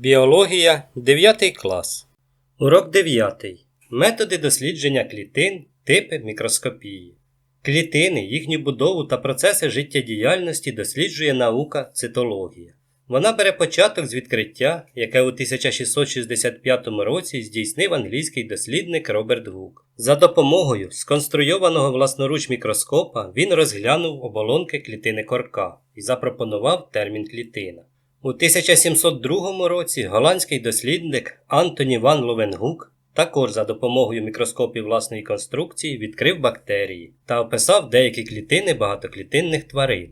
Біологія 9 клас. Урок 9. Методи дослідження клітин, типи мікроскопії. Клітини, їхню будову та процеси життєдіяльності досліджує наука цитологія. Вона бере початок з відкриття, яке у 1665 році здійснив англійський дослідник Роберт Гук. За допомогою сконструйованого власноруч мікроскопа він розглянув оболонки клітини корка і запропонував термін клітина. У 1702 році голландський дослідник Антоні Ван Ловенгук також за допомогою мікроскопів власної конструкції відкрив бактерії та описав деякі клітини багатоклітинних тварин.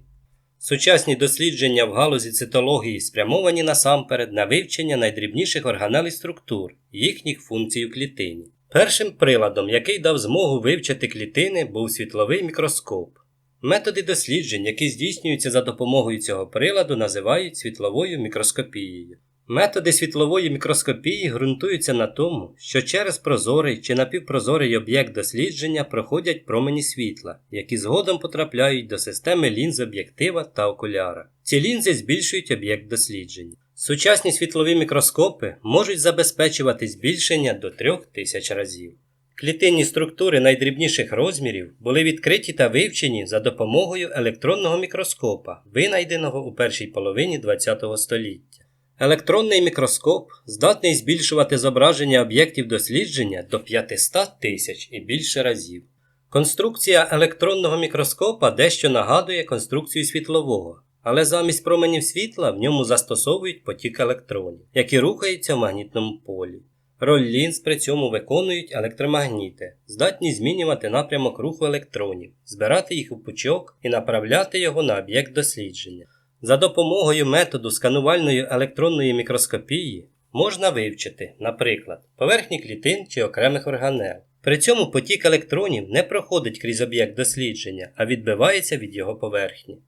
Сучасні дослідження в галузі цитології спрямовані насамперед на вивчення найдрібніших органелей структур, їхніх функцій у клітині. Першим приладом, який дав змогу вивчити клітини, був світловий мікроскоп. Методи досліджень, які здійснюються за допомогою цього приладу, називають світловою мікроскопією. Методи світлової мікроскопії ґрунтуються на тому, що через прозорий чи напівпрозорий об'єкт дослідження проходять промені світла, які згодом потрапляють до системи лінз об'єктива та окуляра. Ці лінзи збільшують об'єкт дослідження. Сучасні світлові мікроскопи можуть забезпечувати збільшення до 3000 разів. Клітинні структури найдрібніших розмірів були відкриті та вивчені за допомогою електронного мікроскопа, винайденого у першій половині ХХ століття. Електронний мікроскоп здатний збільшувати зображення об'єктів дослідження до 500 тисяч і більше разів. Конструкція електронного мікроскопа дещо нагадує конструкцію світлового, але замість променів світла в ньому застосовують потік електронів, які рухаються в магнітному полі. Роль лінз при цьому виконують електромагніти, здатні змінювати напрямок руху електронів, збирати їх у пучок і направляти його на об'єкт дослідження. За допомогою методу сканувальної електронної мікроскопії можна вивчити, наприклад, поверхні клітин чи окремих органел. При цьому потік електронів не проходить крізь об'єкт дослідження, а відбивається від його поверхні.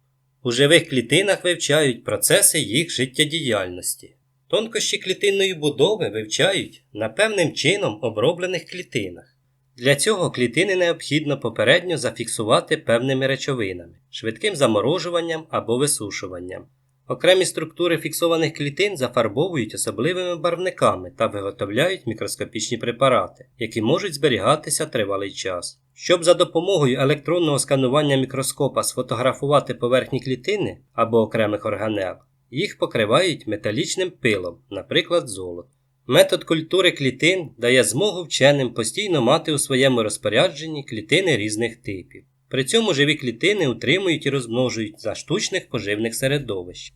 У живих клітинах вивчають процеси їх життєдіяльності. Тонкощі клітинної будови вивчають на певним чином оброблених клітинах. Для цього клітини необхідно попередньо зафіксувати певними речовинами, швидким заморожуванням або висушуванням. Окремі структури фіксованих клітин зафарбовують особливими барвниками та виготовляють мікроскопічні препарати, які можуть зберігатися тривалий час. Щоб за допомогою електронного сканування мікроскопа сфотографувати поверхні клітини або окремих органел, їх покривають металічним пилом, наприклад, золото. Метод культури клітин дає змогу вченим постійно мати у своєму розпорядженні клітини різних типів. При цьому живі клітини утримують і розмножують за штучних поживних середовищ.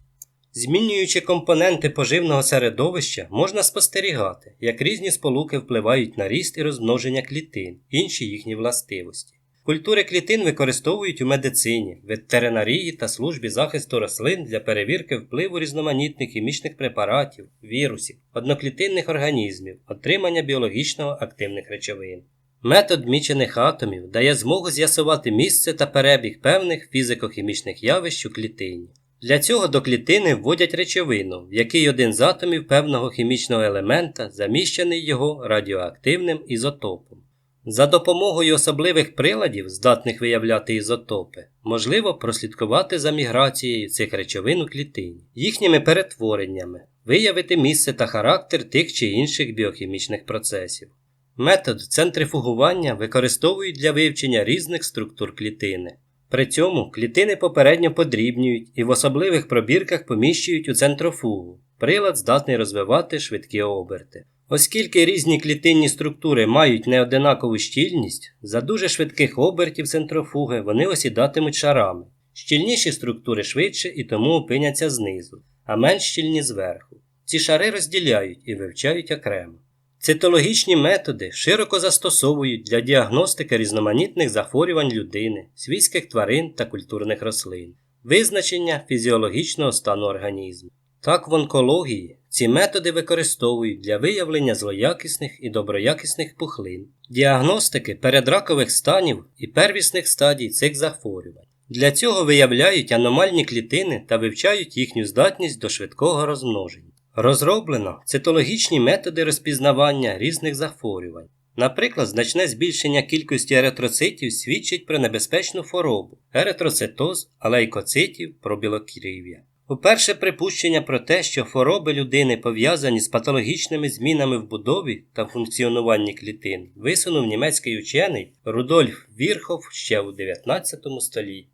Змінюючи компоненти поживного середовища, можна спостерігати, як різні сполуки впливають на ріст і розмноження клітин, інші їхні властивості. Культури клітин використовують у медицині, ветеринарії та службі захисту рослин для перевірки впливу різноманітних хімічних препаратів, вірусів, одноклітинних організмів, отримання біологічно активних речовин. Метод мічених атомів дає змогу з'ясувати місце та перебіг певних фізико-хімічних явищ у клітині. Для цього до клітини вводять речовину, в якій один з атомів певного хімічного елемента заміщений його радіоактивним ізотопом. За допомогою особливих приладів, здатних виявляти ізотопи, можливо прослідкувати за міграцією цих речовин у клітині, їхніми перетвореннями, виявити місце та характер тих чи інших біохімічних процесів. Метод центрифугування використовують для вивчення різних структур клітини. При цьому клітини попередньо подрібнюють і в особливих пробірках поміщують у центрофугу. Прилад здатний розвивати швидкі оберти. Оскільки різні клітинні структури мають неодинакову щільність, за дуже швидких обертів центрофуги вони осідатимуть шарами. Щільніші структури швидше і тому опиняться знизу, а менш щільні зверху. Ці шари розділяють і вивчають окремо. Цитологічні методи широко застосовують для діагностики різноманітних захворювань людини, свійських тварин та культурних рослин, визначення фізіологічного стану організму. Так в онкології ці методи використовують для виявлення злоякісних і доброякісних пухлин, діагностики передракових станів і первісних стадій цих захворювань. Для цього виявляють аномальні клітини та вивчають їхню здатність до швидкого розмноження. Розроблено цитологічні методи розпізнавання різних захворювань. Наприклад, значне збільшення кількості еритроцитів свідчить про небезпечну хворобу, еритроцитоз, а лейкоцитів про білокірів'я. Уперше припущення про те, що хвороби людини пов'язані з патологічними змінами в будові та функціонуванні клітин, висунув німецький учений Рудольф Вірхов ще у 19 столітті.